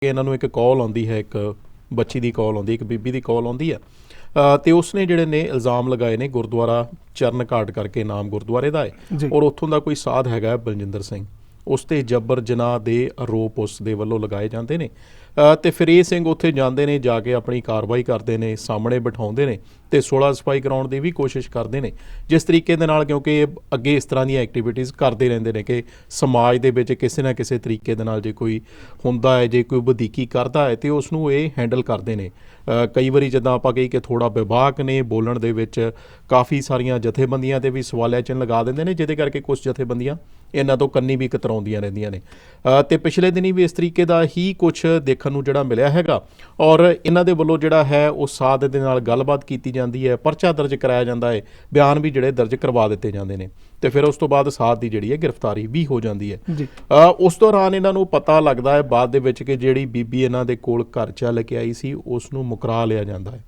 ਕਿ ਇਹਨਾਂ ਨੂੰ ਇੱਕ ਕਾਲ ਆਉਂਦੀ ਹੈ ਇੱਕ ਬੱਚੀ ਦੀ ਕਾਲ ਆਉਂਦੀ ਹੈ ਇੱਕ ਬੀਬੀ ਦੀ ਕਾਲ ਆਉਂਦੀ ਹੈ। ਤੇ ਉਸਨੇ ਜਿਹੜੇ ਨੇ ਇਲਜ਼ਾਮ ਲਗਾਏ ਨੇ ਗੁਰਦੁਆਰਾ ਚਰਨ ਘਾਟ ਕਰਕੇ ਨਾਮ ਗੁਰਦੁਆਰੇ ਦਾ। ਹੈ। ਔਰ ਉੱਥੋਂ ਦਾ ਕੋਈ ਸਾਧ ਹੈਗਾ ਬਲਜਿੰਦਰ ਸਿੰਘ। ਉਸ ਤੇ ਜਬਰ ਜਨਾਹ ਦੇ ਆਰੋਪ ਉਸ ਦੇ ਵੱਲੋਂ ਲਗਾਏ ਜਾਂਦੇ ਨੇ। ਤੇ ਫਿਰ ਇਹ ਸਿੰਘ ਉੱਥੇ ਜਾਂਦੇ ਨੇ ਜਾ ਕੇ ਆਪਣੀ ਕਾਰਵਾਈ ਕਰਦੇ ਨੇ ਸਾਹਮਣੇ ਬਿਠਾਉਂਦੇ ਨੇ। ਤੇ 16 ਸਫ਼ਾਈ ਕਰਾਉਣ ਦੀ ਵੀ ਕੋਸ਼ਿਸ਼ ਕਰਦੇ ਨੇ। ਜਿਸ ਤਰੀਕੇ ਦੇ ਨਾਲ ਕਿਉਂਕਿ ਇਹ ਅੱਗੇ ਇਸ ਤਰ੍ਹਾਂ ਦੀਆਂ ਐਕਟੀਵਿਟੀਜ਼ ਕਰਦੇ ਰਹਿੰਦੇ ਨੇ ਕਿ ਸਮਾਜ ਦੇ ਵਿੱਚ ਕਿਸੇ ਨਾ ਕਿਸੇ ਤਰੀਕੇ ਦੇ ਨਾਲ ਜੇ ਕੋਈ ਹੁੰਦਾ ਹੈ ਜੇ ਕੋਈ ਵਧੀਕੀ ਕਰਦਾ ਹੈ ਤੇ ਉਸ ਨੂੰ ਇਹ ਹੈਂਡਲ ਕਰਦੇ ਨੇ। ਕਈ ਵਾਰੀ ਜਦੋਂ ਆਪਾਂ ਕਹੀ ਕਿ ਥੋੜਾ ਵਿਵਾਕ ਨੇ ਬੋਲਣ ਦੇ ਵਿੱਚ ਕਾਫੀ ਸਾਰੀਆਂ ਜਥੇਬੰਦੀਆਂ ਤੇ ਵੀ ਸਵਾਲਿਆ ਚਿੰਨ੍ਹ ਲਗਾ ਦਿੰਦੇ ਨੇ ਜਿਹਦੇ ਕਰਕੇ ਕੁਝ ਜਥੇਬੰਦੀਆਂ ਇਹਨਾਂ ਤੋਂ ਕੰਨੀ ਵੀ ਕਤਰਾਉਂਦੀਆਂ ਰਹਿੰਦੀਆਂ ਨੇ। ਅ, ਤੇ ਪਿਛਲੇ ਦਿਨੀ ਵੀ ਇਸ ਤਰੀਕੇ ਦਾ ਹੀ ਕੁਝ ਦੇਖਣ ਨੂੰ ਜਿਹੜਾ ਮਿਲਿਆ ਹੈਗਾ ਔਰ ਇਹਨਾਂ ਦੇ ਵੱਲੋਂ ਜਿਹੜਾ ਹੈ ਉਹ ਸਾਧ ਦੇ ਨਾਲ ਗੱਲਬਾਤ ਕੀਤੀ ਜਾਂਦੀ ਹੈ ਪਰਚਾ ਦਰਜ ਕਰਾਇਆ ਜਾਂਦਾ ਹੈ ਬਿਆਨ ਵੀ ਜਿਹੜੇ ਦਰਜ ਕਰਵਾ ਦਿੱਤੇ ਜਾਂਦੇ ਨੇ। ਤੇ ਫਿਰ ਉਸ ਤੋਂ ਬਾਅਦ ਸਾਧ ਦੀ ਜਿਹੜੀ ਹੈ ਗ੍ਰਿਫਤਾਰੀ ਵੀ ਹੋ ਜਾਂਦੀ ਹੈ। ਉਸ ਦੌਰਾਨ ਇਹਨਾਂ ਨੂੰ ਪਤਾ ਲੱਗਦਾ ਹੈ ਬਾਅਦ ਦੇ ਵਿੱਚ ਕਿ ਜਿਹੜੀ ਬੀਬੀ ਇਹਨਾਂ ਦੇ ਕੋਲ ਘਰ ਚੱਲ ਕੇ ਆਈ ਸੀ ਉਸ ਨੂੰ ਮੁਕਰਾ ਲਿਆ ਜਾਂਦਾ ਹੈ।